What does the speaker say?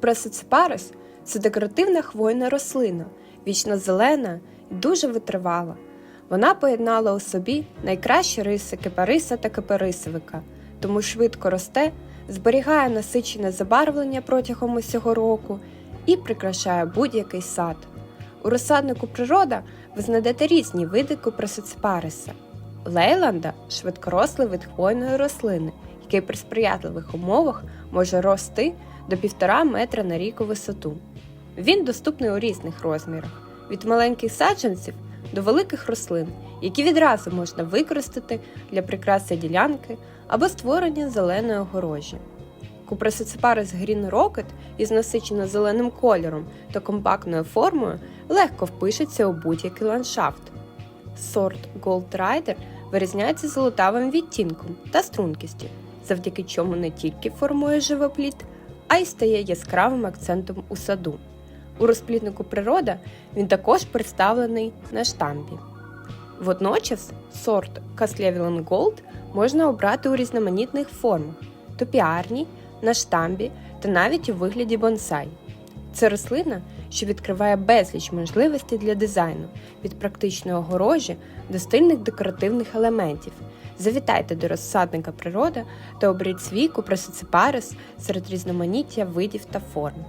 Купресиципарис – це декоративна хвойна рослина, вічно зелена і дуже витривала. Вона поєднала у собі найкращі риси кипариса та кипарисовика, тому швидко росте, зберігає насичене забарвлення протягом усього року і прикрашає будь-який сад. У розсаднику природа ви знайдете різні види купресиципариса. Лейланда швидкорослий вид хвойної рослини, який при сприятливих умовах може рости до 1,5 метра на рік у висоту. Він доступний у різних розмірах від маленьких саджанців до великих рослин, які відразу можна використати для прикраси ділянки або створення зеленої огорожі. Купресиципарис Green Rocket із насичено зеленим кольором та компактною формою легко впишеться у будь-який ландшафт. Сорт Gold Rider вирізняється золотавим відтінком та стрункістю, завдяки чому не тільки формує живопліт, а й стає яскравим акцентом у саду. У розпліднику природа він також представлений на штампі. Водночас сорт Caslevulin Gold можна обрати у різноманітних формах топіарній, на штамбі та навіть у вигляді бонсай. Це рослина, що відкриває безліч можливостей для дизайну від практичної огорожі до стильних декоративних елементів. Завітайте до розсадника природа та оберіть свій купресиципарис серед різноманіття видів та форм.